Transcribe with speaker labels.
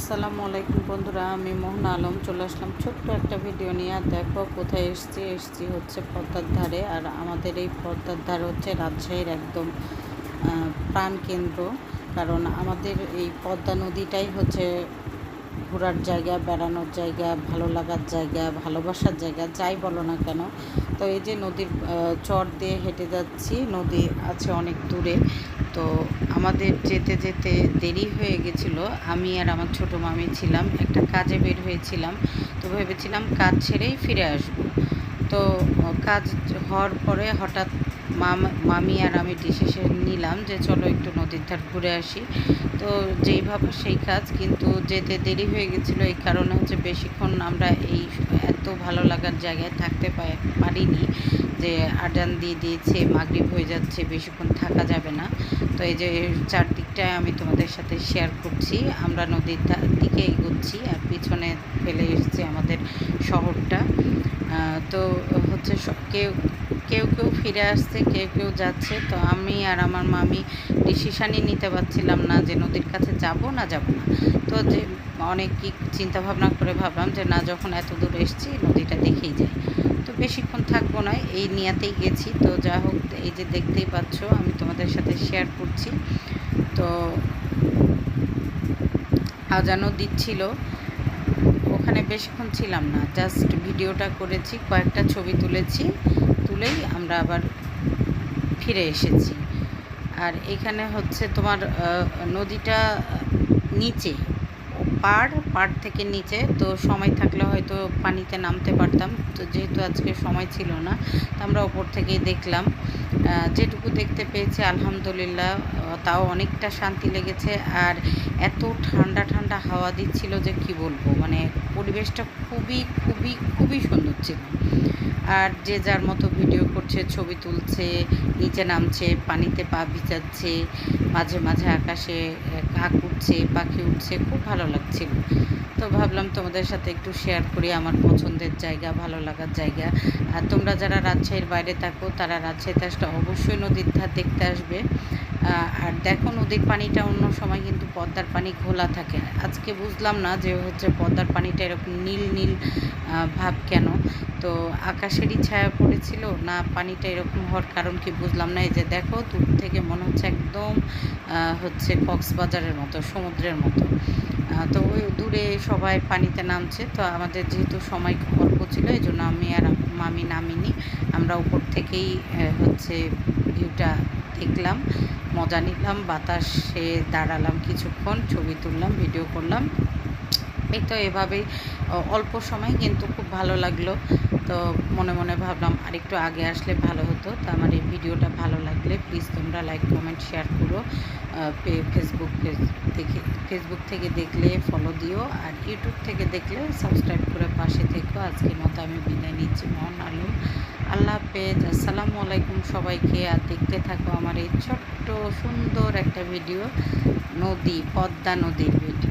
Speaker 1: আসসালামু আলাইকুম বন্ধুরা, আমি মোহন আলম। চলে আসলাম ছোট্ট একটা ভিডিও নিয়ে। আর দেখো কোথায় এসছি? এসছি হচ্ছে পদ্মার ধারে। আর আমাদের এই পদ্মার ধার হচ্ছে রাজশাহীর একদম প্রাণ প্রাণকেন্দ্র। কারণ আমাদের এই পদ্মা নদীটাই হচ্ছে ঘোরার জায়গা, বেড়ানোর জায়গা, ভালো লাগার জায়গা, ভালোবাসার জায়গা, যাই বলো না কেন। তো এই যে নদীর চর দিয়ে হেঁটে যাচ্ছি, নদী আছে অনেক দূরে। তো আমাদের যেতে যেতে দেরি হয়ে গেছিল। আমি আর আমার ছোটো মামি ছিলাম, একটা কাজে বের হয়েছিলাম। তো ভেবেছিলাম কাজ ছেড়েই ফিরে আসব। তো কাজ হওয়ার পরে হঠাৎ মাম, মামি আর আমি ডিসিশন নিলাম যে চলো একটু নদীর ধার ঘুরে আসি। তো যেই ভাবা সেই কাজ, কিন্তু যেতে দেরি হয়ে গেছিল এই কারণে হচ্ছে বেশিক্ষণ আমরা এই এত ভালো লাগার জায়গায় থাকতে পারিনি যে আডান দিয়ে দিয়েছে, মাগরিব হয়ে যাচ্ছে, বেশিক্ষণ থাকা যাবে না। তো এই যে চারদিকটায় আমি তোমাদের সাথে শেয়ার করছি। আমরা নদীর দিকে এগোচ্ছি আর পিছনে ফেলে এসেছে আমাদের শহরটা। তো হচ্ছে কেউ কেউ কেউ ফিরে আসছে, কেউ কেউ যাচ্ছে। তো আমি আর আমার মামি ডিসিশানই নিতে পারছিলাম না যে নদীর কাছে যাব না যাব না। তো যে অনেক কি চিন্তা ভাবনা করে ভাবলাম যে না, যখন এত দূর এসেছি নদীটা দেখেই যাই। তো বেশিক্ষণ থাকব না, এই নিয়াতেই গেছি। তো যা হোক, এই যে দেখতেই পাচ্ছ, আমি তোমাদের সাথে শেয়ার করছি। তো আজানও দিচ্ছিল ওখানে বেশিক্ষণ ছিলাম না। জাস্ট ভিডিওটা করেছি, কয়েকটা ছবি তুলেছি। তুলেই আমরা আবার ফিরে এসেছি। আর এখানে হচ্ছে তোমার নদীটা নিচে। পাড় পাড় থেকে নিচে। তো সময় থাকলে হয়তো পানিতে নামতে পারতাম। তো যেহেতু আজকে সময় ছিল না, তো আমরা ওপর থেকেই দেখলাম। যেটুকু দেখতে পেয়েছি, আলহামদুলিল্লাহ তাও অনেকটা শান্তি লেগেছে। আর এত ঠান্ডা ঠান্ডা হাওয়া দিচ্ছিল যে কি বলব? মানে পরিবেশটা খুবই খুবই খুবই সুন্দর ছিল। আর যে যার মতো ভিডিও করছে, ছবি তুলছে, নিচে নামছে, পানিতে পা ভিজাচ্ছে মাঝে মাঝে আকাশে কাক উঠছে, পাখি উঠছে, খুব ভালো লাগছিল। তো ভাবলাম তোমাদের সাথে একটু শেয়ার করি আমার পছন্দের জায়গা, ভালো লাগার জায়গা। আর তোমরা যারা রাজশাহীর বাইরে থাকো, তারা রাজশাহীতে আসলে অবশ্যই নদীর ধার দেখতে আসবে। আর দেখো নদীর পানিটা অন্য সময় কিন্তু পদ্মার পানি ঘোলা থাকে। আজকে বুঝলাম না যে হচ্ছে পদ্মার পানিটা এরকম নীল নীল ভাব কেন? তো আকাশেরই ছায়া পড়েছিল, না পানিটা এরকম হওয়ার কারণ কি বুঝলাম না? এই যে দেখো, দূর থেকে মনে হচ্ছে একদম হচ্ছে কক্সবাজারের মতো, সমুদ্রের মতো। তো ওই দূরে সবাই পানিতে নামছে, তো আমাদের যেহেতু সময় অল্প ছিল, এই জন্য আমি আর মামি নামিনি। আমরা উপর থেকেই হচ্ছে ভিউটা দেখলাম, মজা নিলাম, বাতাসে দাঁড়ালাম কিছুক্ষণ, ছবি তুললাম, ভিডিও করলাম। এই তো এভাবেই অল্প সময় কিন্তু খুব ভালো লাগল। তো মনে মনে ভাবলাম আরেকটু আগে আসলে ভালো হতো। তো আমার এই ভিডিওটা ভালো লাগলে প্লিজ তোমরা লাইক কমেন্ট শেয়ার করো। ফেসবুক থেকে ফেসবুক থেকে দেখলে ফলো দিও। আর ইউটিউব থেকে দেখলে সাবস্ক্রাইব করে পাশে থেকো। আজকের মতো আমি বিদায় নিচ্ছি। মন আলম। আল্লাহ হাফেজ, আসসালামু আলাইকুম সবাইকে। আর দেখতে থাকো আমার এই ছোট্ট সুন্দর একটা ভিডিও, নদী, পদ্মা নদীর ভিডিও।